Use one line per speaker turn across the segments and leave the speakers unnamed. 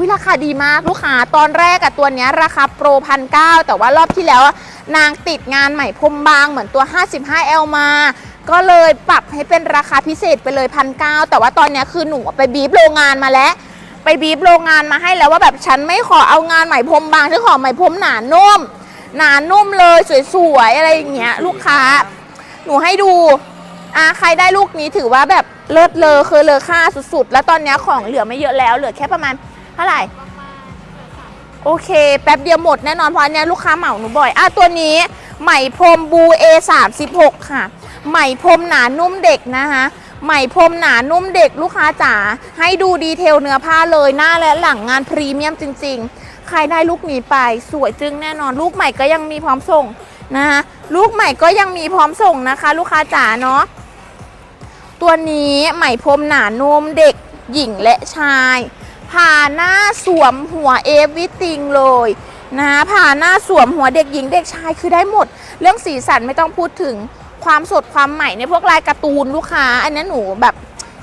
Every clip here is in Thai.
วิราคาดีมากลูกค้าตอนแรกอะตัวเนี้ยราคาโปรพันเแต่ว่ารอบที่แล้วอะนางติดงานใหม่พรมบางเหมือนตัว 55L มา ก็เลยปรับให้เป็นราคาพิเศษไปเลยพันเแต่ว่าตอนเนี้ยคือหนูไปบีบโรงงานมาแล้ว ไปบีบโรงงานมาให้แล้วว่าแบบฉันไม่ขอเอางานใหม่พรมบางฉันขอใหม่พรมหนานุ่ม หนานุ่มเลยสวยๆอะไรอย่างเงี้ยลูกค้า หนูให้ดูอ่าใครได้ลูกนี้ถือว่าแบบเลิศเลอเคอเลอค่าสุดๆ แล้วตอนเนี้ยของเหลือไม่เยอะแล้วเหลือแค่ประมาณ เท่าไหร่ โอเค แป๊บเดียวหมดแน่นอนเพราะอันเนี้ยลูกค้าเหมาหนูบ่อย อะตัวนี้ไหมพรมบู A36 ค่ะ ไหมพรมหนานุ่มเด็กนะคะไหมพรมหนานุ่มเด็กลูกค้าจ๋าให้ดูดีเทลเนื้อผ้าเลยหน้าและหลังงานพรีเมียมจริง ๆ ใครได้ลูกนี้ไปสวยจึงแน่นอนลูกใหม่ก็ยังมีพร้อมส่งนะคะลูกใหม่ก็ยังมีพร้อมส่งนะคะ ลูกค้าจ๋าเนาะตัวนี้ไหมพรมหนานุ่มเด็กหญิงและชาย ผ่าหน้าสวมหัวเอฟวิติงเลยนะคะผ่าหน้าสวมหัวเด็กหญิงเด็กชายคือได้หมด เรื่องสีสันไม่ต้องพูดถึงความสดความใหม่ในพวกลายการ์ตูนลูกค้า อันนี้หนูแบบ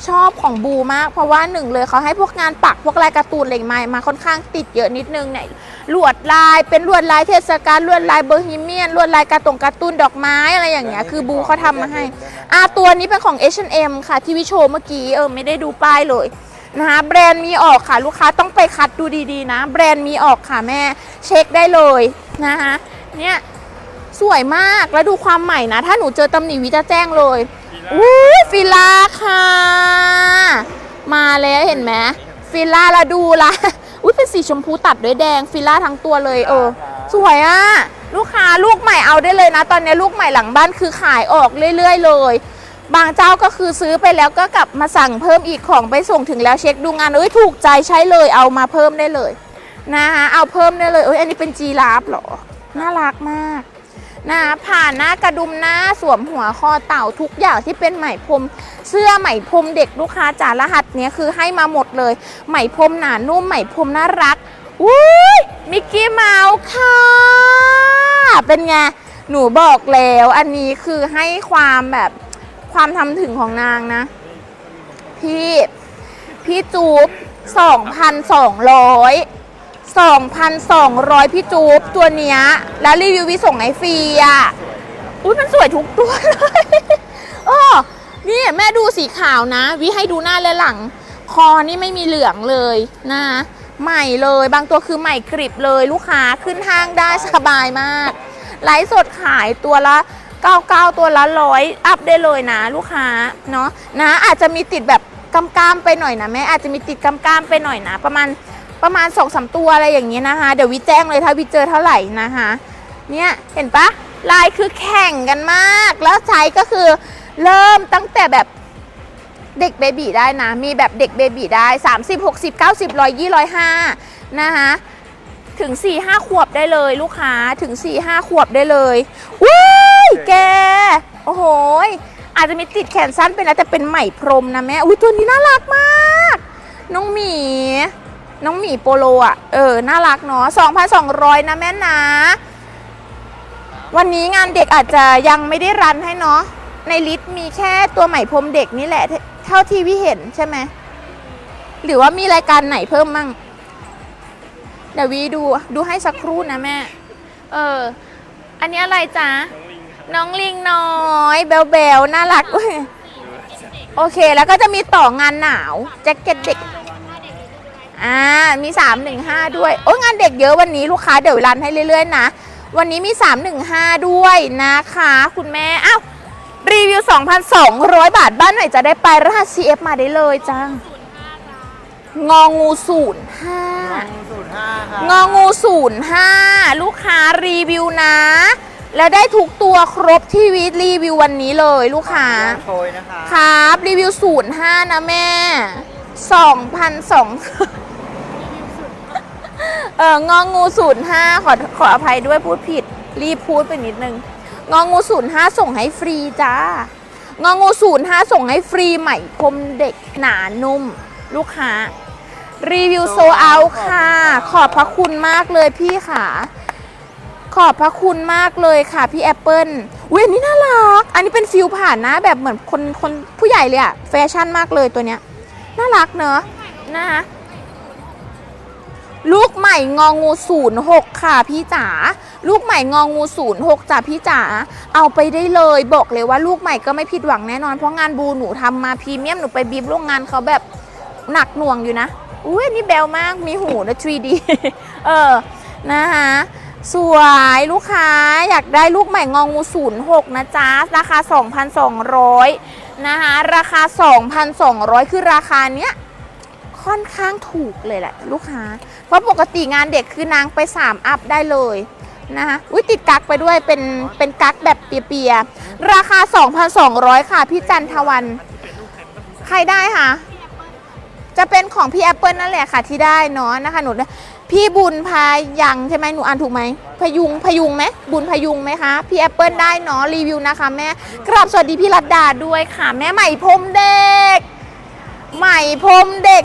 ชอบของบูมาก เพราะว่าหนึ่งเลยเขาให้พวกงานปักพวกลายการ์ตูนอะไรมามาค่อนข้างติดเยอะนิดนึงเนี่ยลวดลายเป็นลวดลายเทศกาลลวดลายเบอร์ฮิเมียนลวดลายการ์ตงการ์ตูนดอกไม้อะไรอย่างเงี้ยคือบูเขาทำมาให้อ่าตัวนี้เป็นของ H&M ค่ะที่วิโชว์เมื่อกี้เออไม่ได้ดูป้ายเลย นะคะแบรนด์มีออกค่ะลูกค้าต้องไปคัดดูดีๆนะ แบรนด์มีออกค่ะแม่เช็คได้เลยนะคะเนี่ยสวยมากแล้วดูความใหม่นะ ถ้าหนูเจอตำหนิวิจะแจ้งเลยอุ้ยฟิลาค่ะ มาแล้วเห็นไหมฟิลาละดูละอุ้ยเป็นสีชมพูตัดด้วยแดงฟิลาทั้งตัวเลย เออ สวยอะลูกค้าลูกใหม่เอาได้เลยนะ ตอนนี้ลูกใหม่หลังบ้านคือขายออกเรื่อย ๆ เลย บางเจ้าก็คือซื้อไปแล้วก็กลับมาสั่งเพิ่มอีกของไปส่งถึงแล้วเช็คดูงานเอ้ยถูกใจใช้เลยเอามาเพิ่มได้เลยนะคะเอาเพิ่มได้เลยเอ้ยอันนี้เป็นจีราฟเหรอ น่ารักมากนะผ่านหน้ากระดุมหน้าสวมหัวคอเต่าทุกอย่างที่เป็นไหมพรม เสื้อไหมพรมเด็กลูกค้าจ๋ารหัสเนี้ยคือให้มาหมดเลย ไหมพรมหนานุ่มไหมพรมน่ารักอุ้ยมิกกี้เมาส์ค่ะ เป็นไงหนูบอกแล้วอันนี้คือให้ความแบบ ความทำถึงของนางนะ พี่พี่จูบ2,200 2,200พี่จูบตัวเนี้ย แล้วรีวิววิส่งให้ฟรีอะอุ้ยมันสวยทุกตัวเลยเออนี่แม่ดูสีขาวนะ วิให้ดูหน้าและหลัง คอนี่ไม่มีเหลืองเลยนะ ใหม่เลยบางตัวคือใหม่กริบเลยลูกค้าขึ้นห้างได้สบายมาก ไลฟ์สดขายตัวละ 99 ตัวละร้อยอัพได้เลยนะลูกค้าเนาะนะอาจจะมีติดแบบกำกามไปหน่อยนะแม่อาจจะมีติดกำกามไปหน่อยนะ ประมาณประมาณ2อสตัวอะไรอย่างนี้นะคะ เดี๋ยววิแจ้งเลยถ้าวิเจอเท่าไหร่นะคะเนี่ยเห็นปะลายคือแข่งกันมาก แล้วใช้ก็คือเริ่มตั้งแต่แบบเด็กเบบีได้นะ มีแบบเด็กเบบีได้ 30 60 90 100 200 105นะคะถึง 4 5 ขวบได้เลยลูกค้าถึง 4 5 ขวบได้เลยว้าย แก โอ้โหอาจจะมีติดแขนสั้นเป็นนะแต่เป็นไหมพรมนะแม่อุ้ยตัวนี้น่ารักมาก น้องหมี น้องหมีโปโลอะ เออ น่ารักเนาะ2,200 นะแม่นะ วันนี้งานเด็กอาจจะยังไม่ได้รันให้เนาะ ในลิสต์มีแค่ตัวใหม่พรมเด็กนี่แหละ เท่าที่วิเห็นใช่ไหม หรือว่ามีรายการไหนเพิ่มมั่ง เดี๋ยววีดู ดูให้สักครู่นะแม่ เออ อันนี้อะไรจ๊ะ น้องลิงน้อยเบลเบลน่ารักอุ๊ยโอเคแล้วก็จะมีต่องานหนาว แจ็คเก็ตเด็ก อ่า มี 315 ด้วย โอ้ยงานเด็กเยอะวันนี้ลูกค้าเดี๋ยวรันให้เรื่อยๆ นะ วันนี้มี 315 ด้วยนะคะ คุณแม่ อ้าว รีวิว 2,200 บาทบ้านไหนจะได้ไปรหัส CF มาได้เลยจ้างองูศูนย์ห้า
ศูนย์ห้าค่ะ
งองูศูนย์ห้าลูกค้ารีวิวนะ แล้วได้ทุกตัวครบที่วิรีวิววันนี้เลยลูกค้า
โชยนะคะ
ครับรีวิวศูนย์ห้านะแม่สองพันสองเอององูศูนย์ห้าขอขออภัยด้วยพูดผิด รีบพูดไปนิดนึง งองูศูนย์ห้าส่งให้ฟรีจ้างองูศูนย์ห้าส่งให้ฟรีใหม่พรมเด็กหนานุ่ม ลูกค้า รีวิวโซเอาค่ะ ขอบพระคุณมากเลยพี่ค่ะ ขอบพระคุณมากเลยค่ะพี่แอปเปิลอุ้ยอันนี้น่ารัก อันนี้เป็นฟิลผ่านนะแบบเหมือนคนคนผู้ใหญ่เลยอะแฟชั่นมากเลยตัวเนี้ย น่ารักเนอะนะลูกใหม่งองู06ค่ะพี่จ๋าลูกใหม่งองู06จ้ะพี่จ๋าเอาไปได้เลยบอกเลยว่าลูกใหม่ก็ไม่ผิดหวังแน่นอนเพราะงานบูหนูทำมาพรีเมียมหนูไปบีบโรงงานเขาแบบหนักหน่วงอยู่นะอุ้ยนี่แบวมากมีหูนะ 3D เออนะคะ สวยลูกค้าอยากได้ลูกใหม่งองู 06 นะจ๊ะ ราคา 2,200 นะคะราคา 2,200 คือราคาเนี้ยค่อนข้างถูกเลยแหละลูกค้า เพราะปกติงานเด็กคือนางไป 3 อัพได้เลยนะคะอุ้ยติดกักไปด้วยเป็นเป็นกักแบบเปียๆ ราคา 2,200 ค่ะ พี่จันทวัน ใครได้คะจะเป็นของพี่แอปเปิลนั่นแหละค่ะที่ได้เนาะนะคะหนู พี่บุญพายังใช่ไหมหนูอ่านถูกไหมพยุงพยุงไหมบุญพยุงไหมคะ พี่แอปเปิลได้เนาะรีวิวนะคะแม่กราบสวัสดีพี่รัตดาด้วยค่ะ แม่ใหม่พรมเด็ก ใหม่พรมเด็ก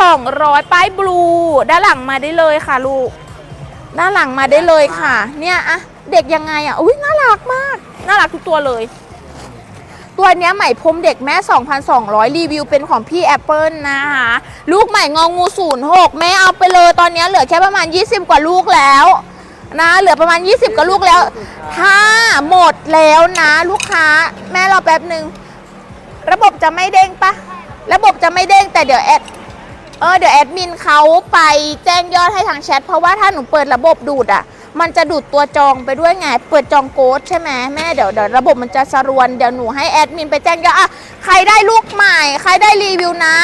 2,200 ป้ายบลูด้านหลังมาได้เลยค่ะลูกด้านหลังมาได้เลยค่ะ เนี่ยอะเด็กยังไงอะอุ้ยน่ารักมาก น่ารักทุกตัวเลย ตัวเนี้ยใหม่พรมเด็กแม่ 2,200 รีวิวเป็นของพี่แอปเปิลนะคะลูกใหม่งองู 06 แม่เอาไปเลยตอนนี้เหลือแค่ประมาณ 20 กว่าลูกแล้วนะเหลือประมาณ 20กว่าลูกแล้ว ถ้าหมดแล้วนะลูกค้า แม่รอแป๊บหนึ่งระบบจะไม่เด้งปะระบบจะไม่เด้งแต่เดี๋ยวแอดเออเดี๋ยวแอดมินเขาไปแจ้งยอดให้ทางแชทเพราะว่าถ้าหนูเปิดระบบดูดอะ มันจะดูดตัวจองไปด้วยไง เปิดจองโค้ดใช่ไหมแม่เดี๋ยวเดี๋ยวระบบมันจะสรวนเดี๋ยวหนูให้แอดมินไปแจ้งยอดอะใครได้ลูกใหม่ ใครได้รีวิวนะ